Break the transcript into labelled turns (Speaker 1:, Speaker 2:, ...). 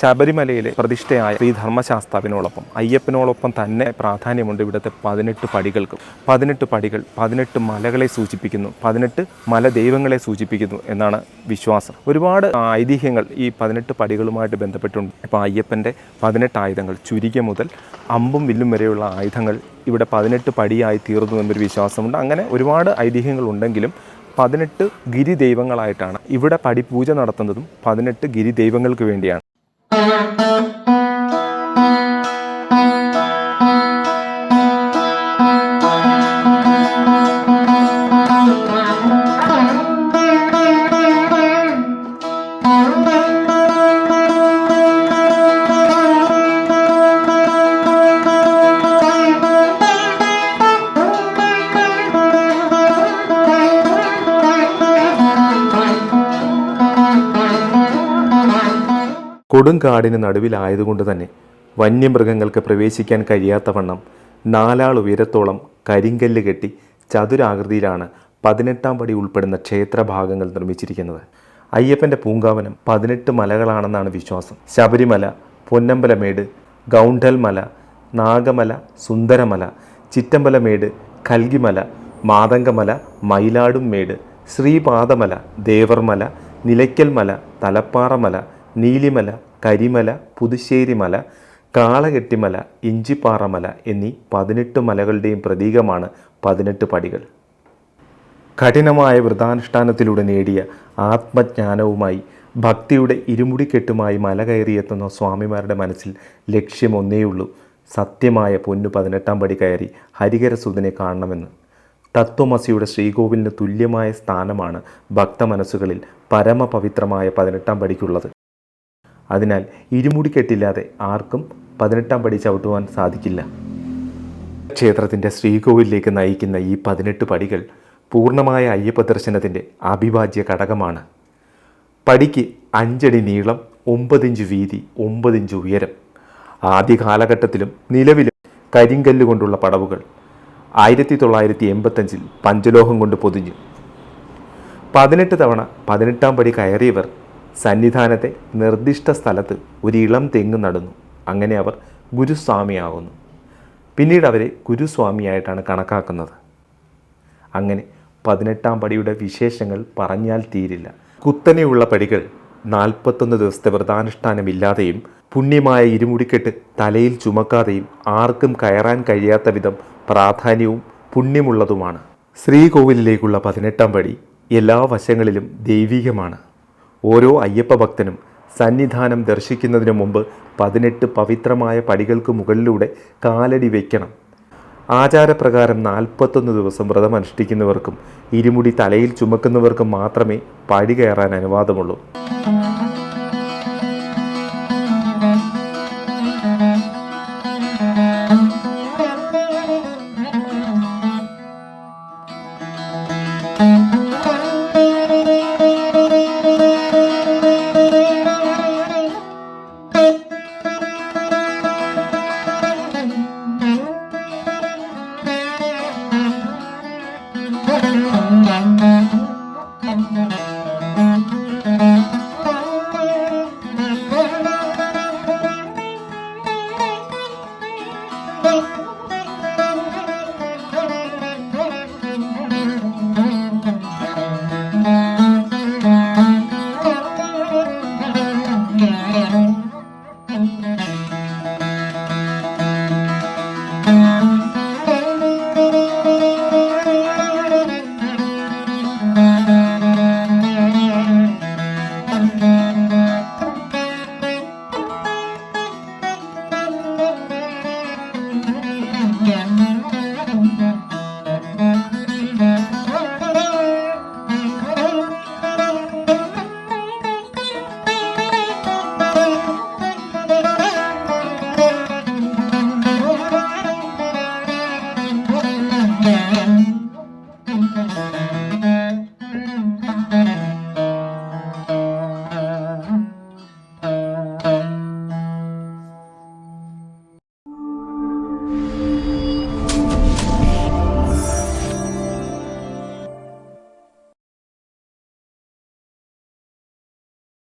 Speaker 1: ശബരിമലയിലെ പ്രതിഷ്ഠയായ ശ്രീ ധർമ്മശാസ്താവിനോടൊപ്പം അയ്യപ്പനോടൊപ്പം തന്നെ പ്രാധാന്യമുണ്ട് ഇവിടുത്തെ പതിനെട്ട് പടികൾക്ക്. പതിനെട്ട് പടികൾ പതിനെട്ട് മലകളെ സൂചിപ്പിക്കുന്നു പതിനെട്ട് മല ദൈവങ്ങളെ സൂചിപ്പിക്കുന്നു എന്നാണ് വിശ്വാസം. ഒരുപാട് ഐതിഹ്യങ്ങൾ ഈ പതിനെട്ട് പടികളുമായിട്ട് ബന്ധപ്പെട്ടുണ്ട്. ഇപ്പോൾ അയ്യപ്പന്റെ പതിനെട്ട് ആയുധങ്ങൾ ചുരിക മുതൽ അമ്പും വില്ലും വരെയുള്ള ആയുധങ്ങൾ ഇവിടെ പതിനെട്ട് പടിയായി തീർന്നു എന്നൊരു വിശ്വാസമുണ്ട്. അങ്ങനെ ഒരുപാട് ഐതിഹ്യങ്ങളുണ്ടെങ്കിലും പതിനെട്ട് ഗിരി ദൈവങ്ങളായിട്ടാണ് ഇവിടെ പടിപൂജ നടത്തുന്നതും പതിനെട്ട് ഗിരി ദൈവങ്ങൾക്ക് വേണ്ടിയാണ്. Thank you. കൊടുങ്കാടിന് നടുവിലായതുകൊണ്ട് തന്നെ വന്യമൃഗങ്ങൾക്ക് പ്രവേശിക്കാൻ കഴിയാത്തവണ്ണം നാലാൾ ഉയരത്തോളം കരിങ്കല്ല് കെട്ടി ചതുരാകൃതിയിലാണ് പതിനെട്ടാം പടി ഉൾപ്പെടുന്ന ക്ഷേത്രഭാഗങ്ങൾ നിർമ്മിച്ചിരിക്കുന്നത്. അയ്യപ്പന്റെ പൂങ്കാവനം പതിനെട്ട് മലകളാണെന്നാണ് വിശ്വാസം. ശബരിമല പൊന്നമ്പലമേട് ഗൗണ്ടൽമല നാഗമല സുന്ദരമല ചിറ്റമ്പലമേട് കൽഗിമല മാതങ്കമല മയിലാടും മേട് ശ്രീപാദമല ദേവർമല നിലയ്ക്കൽമല തലപ്പാറമല നീലിമല കരിമല പുതുശ്ശേരിമല കാളകെട്ടിമല ഇഞ്ചിപ്പാറമല എന്നീ പതിനെട്ട് മലകളുടെയും പ്രതീകമാണ് പതിനെട്ട് പടികൾ. കഠിനമായ വ്രതാനുഷ്ഠാനത്തിലൂടെ നേടിയ ആത്മജ്ഞാനവുമായി ഭക്തിയുടെ ഇരുമുടിക്കെട്ടുമായി മല കയറിയെത്തുന്ന സ്വാമിമാരുടെ മനസ്സിൽ ലക്ഷ്യമൊന്നേയുള്ളൂ. സത്യമായ പൊന്നു പതിനെട്ടാം പടി കയറി ഹരികരസുതനെ കാണണമെന്ന്. തത്വമസിയുടെ ശ്രീകോവിലിന് തുല്യമായ സ്ഥാനമാണ് ഭക്തമനസ്സുകളിൽ പരമപവിത്രമായ പതിനെട്ടാം പടിക്കുള്ളത്. അതിനാൽ ഇരുമുടിക്കെട്ടില്ലാതെ ആർക്കും പതിനെട്ടാം പടി ചവിട്ടുവാൻ സാധിക്കില്ല. ക്ഷേത്രത്തിന്റെ ശ്രീകോവിലേക്ക് നയിക്കുന്ന ഈ പതിനെട്ട് പടികൾ പൂർണമായ അയ്യപ്പ ദർശനത്തിന്റെ അവിഭാജ്യ ഘടകമാണ്. പടിക്ക് അഞ്ചടി നീളം ഒമ്പതിഞ്ച് വീതി ഒമ്പതിഞ്ച് ഉയരം. ആദ്യ കാലഘട്ടത്തിലും നിലവിലും കരിങ്കല്ല് കൊണ്ടുള്ള പടവുകൾ ആയിരത്തി തൊള്ളായിരത്തി എൺപത്തഞ്ചിൽ പഞ്ചലോഹം കൊണ്ട് പൊതിഞ്ഞു. പതിനെട്ട് തവണ പതിനെട്ടാം പടി കയറിയവർ സന്നിധാനത്തെ നിർദ്ദിഷ്ട സ്ഥലത്ത് ഒരു ഇളം തെങ്ങ് നടന്നു. അങ്ങനെ അവർ ഗുരുസ്വാമിയാകുന്നു പിന്നീട് അവരെ ഗുരുസ്വാമിയായിട്ടാണ് കണക്കാക്കുന്നത്. അങ്ങനെ പതിനെട്ടാം പടിയുടെ വിശേഷങ്ങൾ പറഞ്ഞാൽ തീരില്ല. കുത്തനെയുള്ള പടികൾ നാൽപ്പത്തൊന്ന് ദിവസത്തെ വ്രതാനുഷ്ഠാനമില്ലാതെയും പുണ്യമായ ഇരുമുടിക്കെട്ട് തലയിൽ ചുമക്കാതെയും ആർക്കും കയറാൻ കഴിയാത്ത വിധം പ്രാധാന്യവും പുണ്യമുള്ളതുമാണ്. ശ്രീകോവിലിലേക്കുള്ള പതിനെട്ടാം പടി എല്ലാ വശങ്ങളിലും ദൈവികമാണ്. ഓരോ അയ്യപ്പ ഭക്തനും സന്നിധാനം ദർശിക്കുന്നതിന് മുമ്പ് പതിനെട്ട് പവിത്രമായ പടികൾക്ക് മുകളിലൂടെ കാലടി വയ്ക്കണം ആചാരപ്രകാരം നാൽപ്പത്തൊന്ന് ദിവസം വ്രതം അനുഷ്ഠിക്കുന്നവർക്കും ഇരുമുടി തലയിൽ ചുമക്കുന്നവർക്കും മാത്രമേ പടി കയറാൻ അനുവാദമുള്ളൂ.